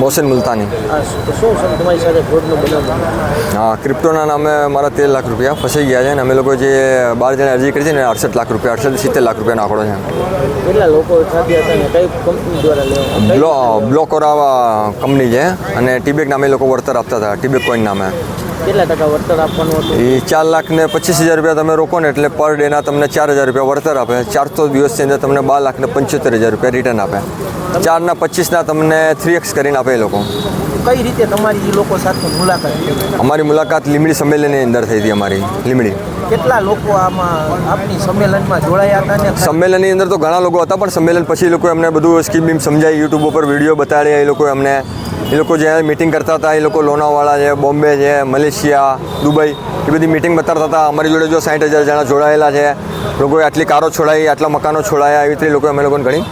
Mohsen મુલતાની. હા ક્રિપ્ટોના નામે મારા તેર લાખ રૂપિયા ફસાઈ ગયા છે અને અમે લોકો જે બાર જણા અરજી કરી છે ને અડસઠ લાખ રૂપિયા અડસઠ સિત્તેર લાખ રૂપિયાનો આંકડો છે. કેટલા લોકો સાથે હતા ને? કઈ કંપની બ્લો બ્લોકોરાવા કંપની છે અને ટીબેક નામે લોકો વળતર આપતા હતા ટીબેક કોઈન નામે. કેટલા ટકા વળતર આપવાનું હતું? એ ચાર લાખ ને પચીસ હજાર રૂપિયા તમે રોકો ને એટલે પર ડેના તમને ચાર હજાર રૂપિયા વળતર આપે. ચારસો દિવસની અંદર તમને બાર લાખ ને પંચોતેર હજાર રૂપિયા રિટર્ન આપે. ચારના પચીસના તમને થ્રી એક્સ કરીને આપે એ લોકો. કઈ રીતે તમારી લોકો સાથે મુલાકાત અમારી મુલાકાત લીમડી સંમેલનની અંદર થઈ હતી અમારી લીમડી. કેટલા લોકો આમાં આપની સંમેલનમાં જોડાયા હતા ને? સંમેલનની અંદર તો ઘણા લોકો હતા પણ સંમેલન પછી એ લોકો એમને બધું સ્કીમ બીમ સમજાવી યુટ્યુબ ઉપર વીડિયો બતાડ્યા એ લોકો એમને એ લોકો જે મિટિંગ કરતા હતા એ લોકો લોનાવાળા છે બોમ્બે છે મલેશિયા દુબઈ એ બધી મિટિંગ બતાડતા હતા. અમારી જોડે જો સાઠ હજાર જણા જોડાયેલા છે લોકોએ આટલી કારો છોડાઈ આટલા મકાનો છોડાયા એવી રીતે લોકો અમે લોકોને ઘણી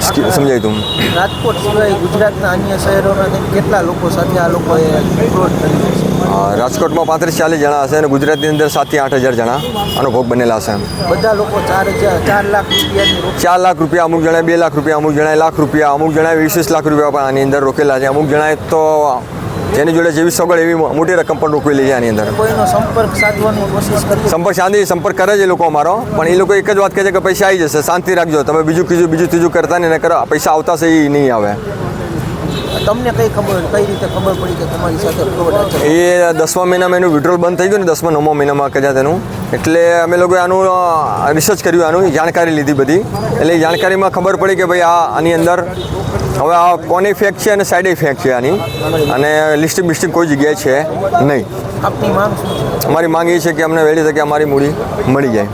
સમજાવી સમજાવ્યું રાજકોટ સિવાય ગુજરાતના અન્ય શહેરોના કેટલા લોકો સાથે આ લોકોએ રાજકોટમાં પાંત્રીસ ચાલીસ જણા હશે અને ગુજરાતની અંદર સાતથી આઠ હજાર જણા આનો ભોગ બનેલા હશે બધા લોકો ચાર હજાર ચાર લાખ રૂપિયા ચાર લાખ રૂપિયા અમુક જણા બે લાખ રૂપિયા અમુક જણા લાખ રૂપિયા અમુક જણા વીસ લાખ રૂપિયા પણ આની અંદર રોકેલા છે. અમુક જણાએ તો જેની જોડે જેવી સગવડ એવી મોટી રકમ પણ રોકવી છે આની અંદર. કોઈનો સંપર્ક સાધવાની કોશિશ કરી સંપર્ક શાંતિ સંપર્ક કરે છે એ લોકો અમારો પણ એ લોકો એક જ વાત કહે છે કે પૈસા આવી જશે. શાંતિ રાખજો. તમે બીજું કીજું બીજું ત્રીજું કરતા નહીં કરો પૈસા આવતા છે એ નહીં આવે. તમને કઈ ખબર કઈ રીતે ખબર પડી કે તમારી સાથે ફ્રોડ એ દસમા મહિનામાં એનું વિડ્રોલ બંધ થઈ ગયું ને દસમા નવમા મહિનામાં કદાચ એનું એટલે અમે લોકોએ આનું રિસર્ચ કર્યું આનું જાણકારી લીધી બધી. એટલે જાણકારીમાં ખબર પડી કે ભાઈ આ આની અંદર હવે આ કોની ફેક છે અને સાઈડ ઇફેક્ટ છે આની. અને લિસ્ટિંગ બિસ્ટિંગ કોઈ જગ્યાએ છે નહીં. આપની માંગ અમારી માંગ એ છે કે અમને વહેલી તકે અમારી મૂડી મળી જાય.